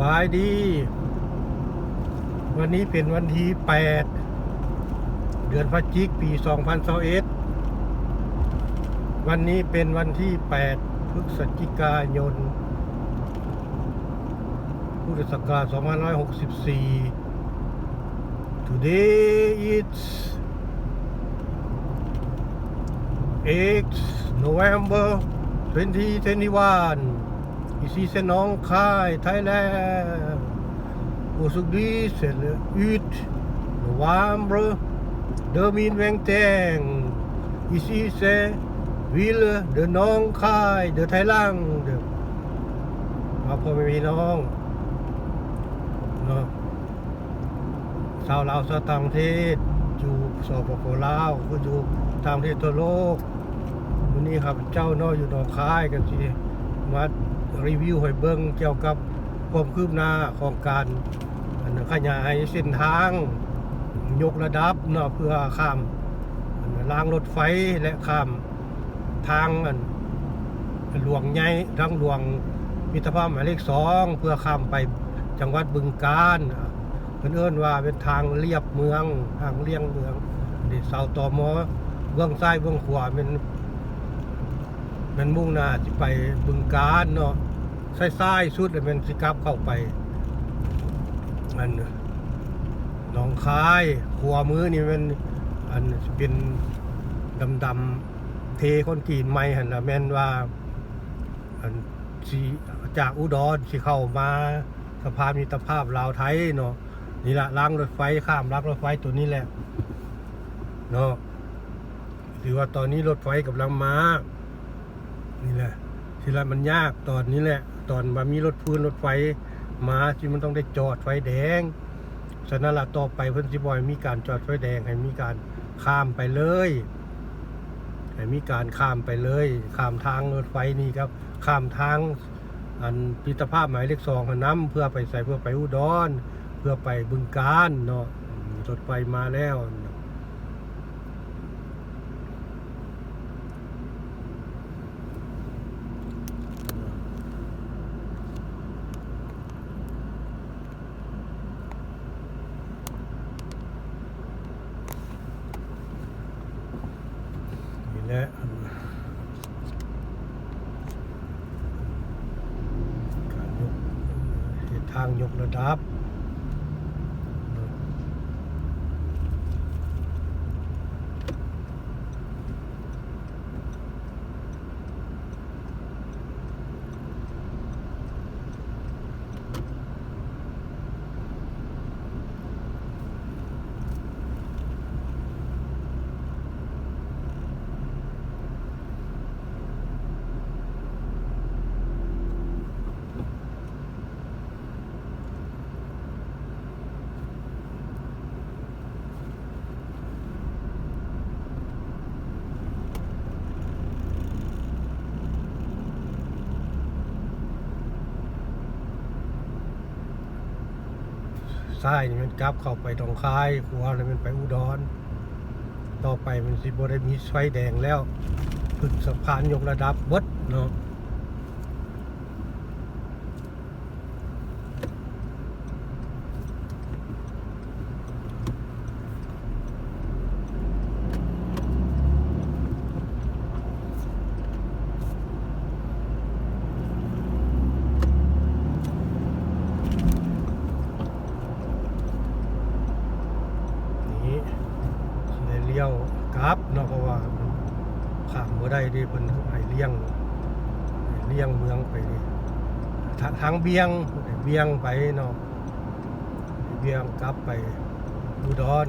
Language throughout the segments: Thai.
บายดี วันนี้เป็นวันที่8เดือนพฤศจิกปี2021วันนี้เป็นวันที่8พฤศจิกายน พุทธศักราช2564 Today it's 8 November 2021 Ici c'est Nong Khai, Thailand. Aujourd'hui c'est le 8 novembre 2021. Ici c'est ville de Nong Khai de Thaïlande. ครับพ่อแม่พี่น้องเนาะชาวลาวชาวต่างประเทศอยู่สปปลาวก็อยู่ต่างประเทศทั่วโลกวันนี้ครับเจ้าน้อยอยู่หนองคายกันสิ มารีวิวให้เบิ้งเกี่ยวกับความคืบหน้าของการขยายเส้นทาง ยกระดับเนาะเพื่อข้ามรางรถไฟและข้ามทางอันหลวงใหญ่ทั้งหลวงมิตรภาพหมายเลขสองเพื่อข้ามไปจังหวัดบึงกาฬเพิ่นเอิ้นว่าเป็นทางเลียบเมืองทางเลี่ยงเมืองนี่เสาตอมอเบื้องซ้ายเบื้องขวาเป็น มันมุ่งหน้าที่ไปบึงกาฬเนาะซ้ายๆสุดเลยเป็นสิกลับเข้าไปมันหนองคายขวามือนี่มันอันเป็นดำๆเทคนกีนไม่หันนะแม่นว่าอันสีจากอุดรสิเข้ามาสะพานมิตรภาพลาวไทยเนาะนี่ละล้างรถไฟข้ามล้างรถไฟตัวนี้แหละเนาะถือว่าตอนนี้รถไฟกำลังมา นี่แหละทีละมันยากตอนนี้แหละ ตอนมามีรถพื้นรถไฟมาที่มันต้องได้จอดไฟแดงฉะนั้นละต่อไปเพิ่นสิบอยมีการจอดไฟแดงให้มีการข้ามไปเลยให้มีการข้ามไปเลยข้ามทางรถไฟนี่ครับ ข้ามทางอันพิตรภาพหมายเลขสองน้ำเพื่อไปใส่เพื่อไปอุดร เพื่อไปบึงการเนาะอืมรถไฟมาแล้ว นี่แหละการยกเหตุทางยก ระดับ ซ้ายนี่มันกลับเข้าไปตรงคายขวานี่มันไปอุดร ต่อไปมันสิบ่ได้มีไฟแดงแล้วฝึกสะพานยกระดับเบดเนาะ นี่สิได้เลี้ยวกลับเนาะเพราะว่ามันข้ามบ่ได้ เพิ่นให้เลี้ยงเลี้ยงเมืองไปนี่ทาทางเบียงเบียงไปเนาะเบียงกลับไปอุดร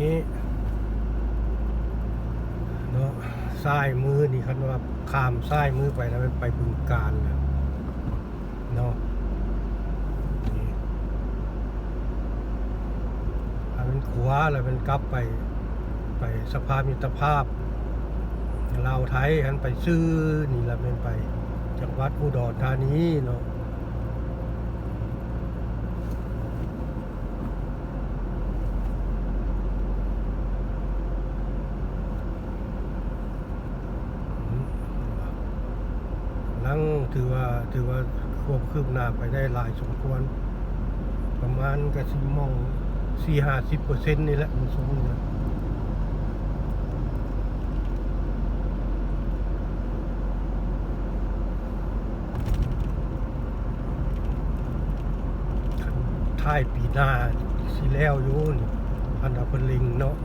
นี้เนาะซ้ายมือนี่คันว่าข้ามซ้ายมือไปแล้วไปบึงการแล้เนาะเป็นขวาแล้วเป็นกลับไปไปสภาพมิตรภาพลาวไทยหันไปซื้อนี่ละเป็นไปจังหวัดอุดรธานีเนาะ ถือว่าถือว่าควบคืบหน้าไปได้หลายสมควร ประมาณกระสิมองสี่ห้าสิบเปอร์เซ็นต์นี่แหละมันสูงนะท้ายปีหน้าสิแล้วอยู่นี่อันดับเป็นลิงเนาะ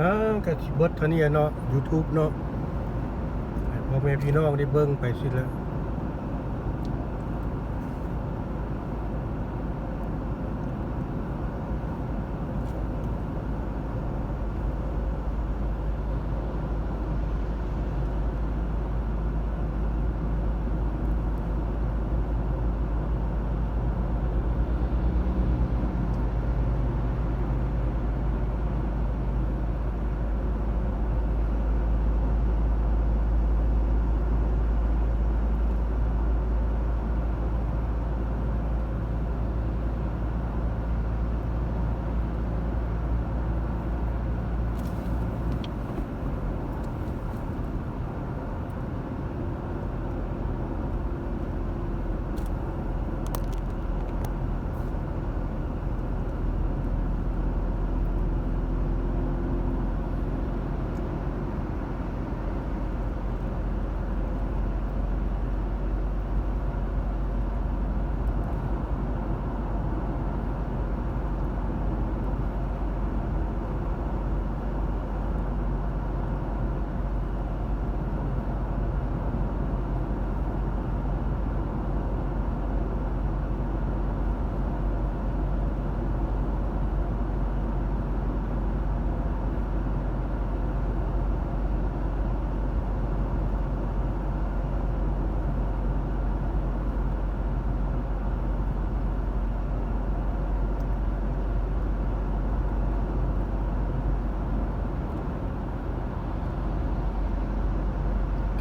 อ้าวกะสิเบิดเท่านี้เนาะ YouTube เนาะพ่อแม่พี่น้องได้เบิ่งไปสิแล้ว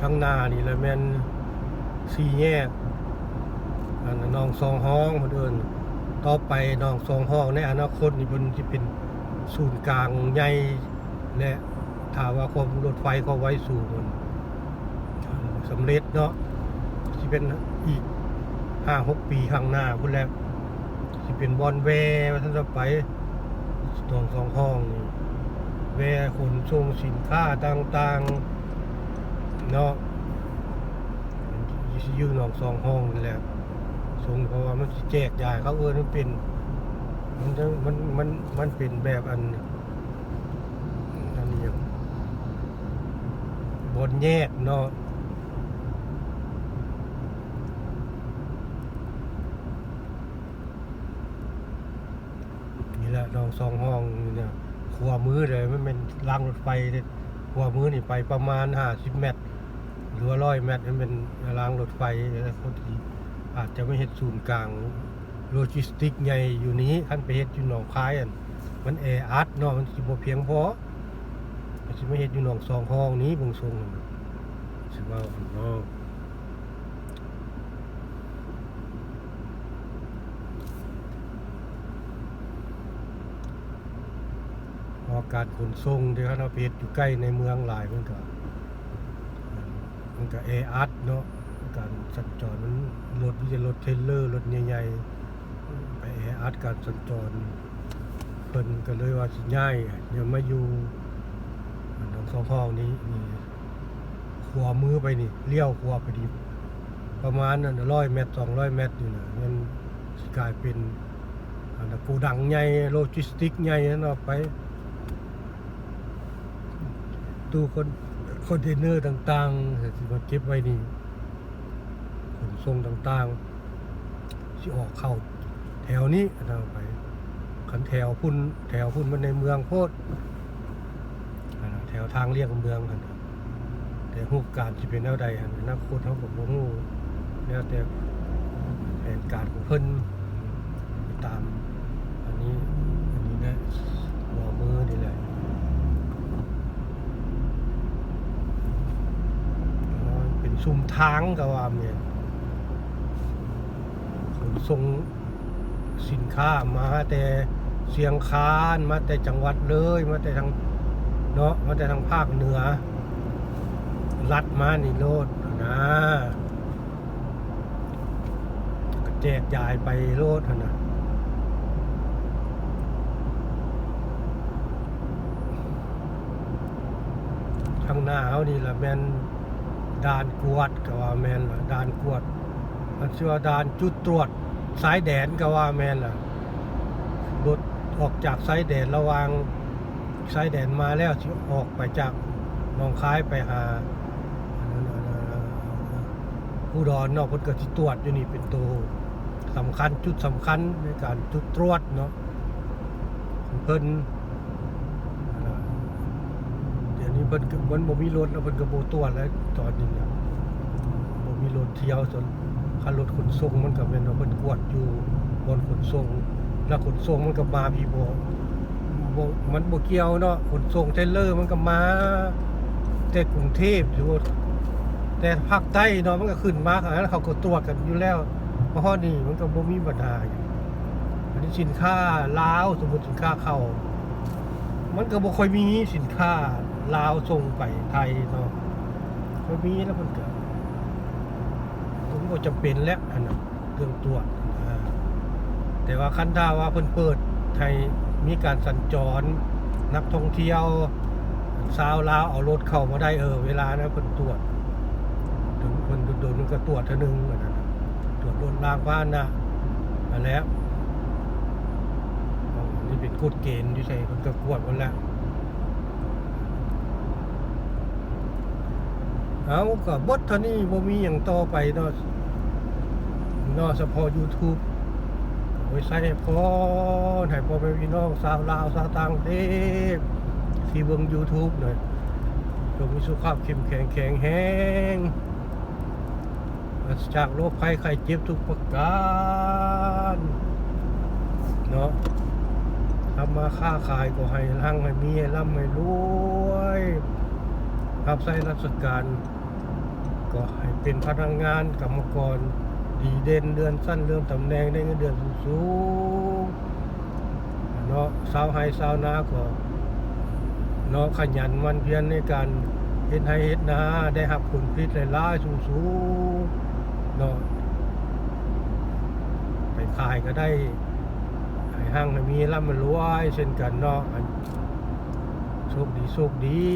ข้างหน้านี่แหละแม่นสี่แยกอันน้องสองห้องคนอื่นต่อไปน้องสองห้องในอนาคตนี่มันจะเป็นศูนย์กลางใหญ่และถาว่าความรถไฟเขาไว้สู่มันสำเร็จเนาะที่เป็นอีกห้าหกปีข้างหน้าพุ่นแล้วที่เป็นบอลแวร์ท่านจะไปตองสองห้องนี่แวร์ขนส่งสินค้าต่างๆ เนาะยี่สิยืนออกสองห้องนี่แหละส่งเพราะว่ามันสิแจกยายเขาเออมันเป็น มันจะมันมันมันเป็นแบบอันอันนี้ยังบนแยกเนาะนี่แหละนองสองห้องนี่เนี่ยขวามือเลยมันเป็นรางรถไฟเนี่ยหัวมือนี่ไปประมาณ50เมตร หรือว่าร้อยเมตรมันเป็นรางรถไฟแล้วเขาที่อาจจะไม่เฮ็ดศูนย์กลางโลจิสติกใหญ่อยู่นี้คันไปเฮ็ดอยู่หนองคายอันมันแออัดเนาะมันสิบ่เพียงพอมันสิมาเฮ็ดอยู่หนองสองห้องนี้บิ่งทรงสิว่าอันเนาะเพราการขนส่งที่เขาเอาไปเฮ็ดอยู่ใกล้ในเมืองหลายมันก็ มันก็แออัดเนาะการสัญจรมันรถที่จะรถเทรลเลอร์รถใหญ่ๆไปแออัดการสัญจรเพิ่นก็เลยว่าสิง่ายอย่ามาอยู่น้องสองห้องนี้นี่ขวามือไปนี่เลี้ยวขวาไปนี่ประมาณนั้นร้อยเมตรสองร้อยเมตรนี่นะมันกลายเป็นนนั้นโกูดังใหญ่โลจิสติกใหญ่นั่นเอาไป ตู้คน คอนเทนเนอร์ต่างๆที่มาเก็บไว้นี่ขนส่งต่างๆที่ออกเข้าแถวนี้เอาไปขันแถวพุ่นแถวพุ่นมันในเมืองโพดแถวทางเลี่ยงเมืองกันแต่รูปการจะเป็นแนวใดอันอนาคตเขาบอกว่าฮู้แล้วแต่แผนการของเพิ่นไปตาม อันนี้นะหัวมือนี่แหละ อ๋อเป็นซุ่มทางก็ว่าเนี่ยขนส่งสินค้ามาแต่เสียงคานมาแต่จังหวัดเลยมาแต่ทางเนาะมาแต่ทางภาคเหนือลัดมานี่โลดนะก็แจกจ่ายไปโลดนะทางหน้าเขานี่ละแมน ด่านกวดก็ว่าแมนล่ะด่านกวดมันชื่อว่าด่านจุดตรวจสายแดนก็ว่าแมนล่ะรถออกจากสายแดนระวางสายแดนมาแล้วออกไปจากหนองคายไปหาผู้ดอนเนาะเพิ่นก็สิตรวจอยู่นี่เป็นตัวสำคัญจุดสำคัญในการจุดตรวจเนาะเพิ่นล่ะ เดี๋ยวนี้เพิ่นก็มันบ่มีรถแล้วเพิ่นก็บ่ตรวแล้วตอนนี้เนี่ยบ่มีรถเที่ยวจนคันรถขนส่งมันก็แม่นว่าเพิ่นกวดอยู่บนขนส่งแล้วขนส่งมันก็มาพี่บ่บ่มันบ่เกี่ยวเนาะขนส่งเทเลอร์มันก็มาแต่กรุงเทพอยู่แต่ภาคใต้เนาะมันก็ขึ้นมาอันนั้นเขาก็ตรวจกันอยู่แล้วเพราะนี่มันก็บ่มีปัญหาอันนี้สินค้าลาวสมมุติสินค้าเข้ามันก็บ่ค่อยมีสินค้า ลาวส่งไปไทยเนาะบ่มีแล้วมันเก็ผมบ่จำเป็นแล้วอันนั้นเรื่องตรวจแต่ว่าคันถ้าว่าเพิ่นเปิดให้มีการสัญจร นักท่องเที่ยวชาวลาวเอารถเข้ามาได้เออ เวลานะเพิ่นตรวจถึงเพิ่นโดนๆมันก็ตรวจเท่านึงอันนั้นตรวจรถรางพานนะอันแล้วนี่เป็นกฎเกณฑ์ที่ใส่คนก็กวดหมดแล้ว เอาก็บทเท่านี้บ่มีอย่างต่อไปเนาะนาะเฉพาะ YouTube ไว้ใส่พอให้พ่อแม่พี่น้องชาวลาวชาวต่างประเทศที่เบิ่ง YouTube หน่อยจงมีสุขภาพเข้มแข็งแข็งแรงปราศจากโรคภัยไข้เจ็บทุกประการเนาะทำมาค้าขายก็ให้ร่างให้มีให้ร่ำให้รวยรับใช้ราชการ ก็ให้เป็นพนักงานกรรมกรดีเด่นเดือนสั้นเรื่องตำแหน่งได้เงินเดือนสูงเนาะสาวไฮสาวนาก็เนาะขยันหมันเพียรในการเฮ็ดให้เฮ็ดนาได้รับผลผลิตหลายๆสูงๆเนาะไปขายก็ได้ให้ห้างให้มีร่ำมันรวยเช่นกันเนาะโชคดีโชคดี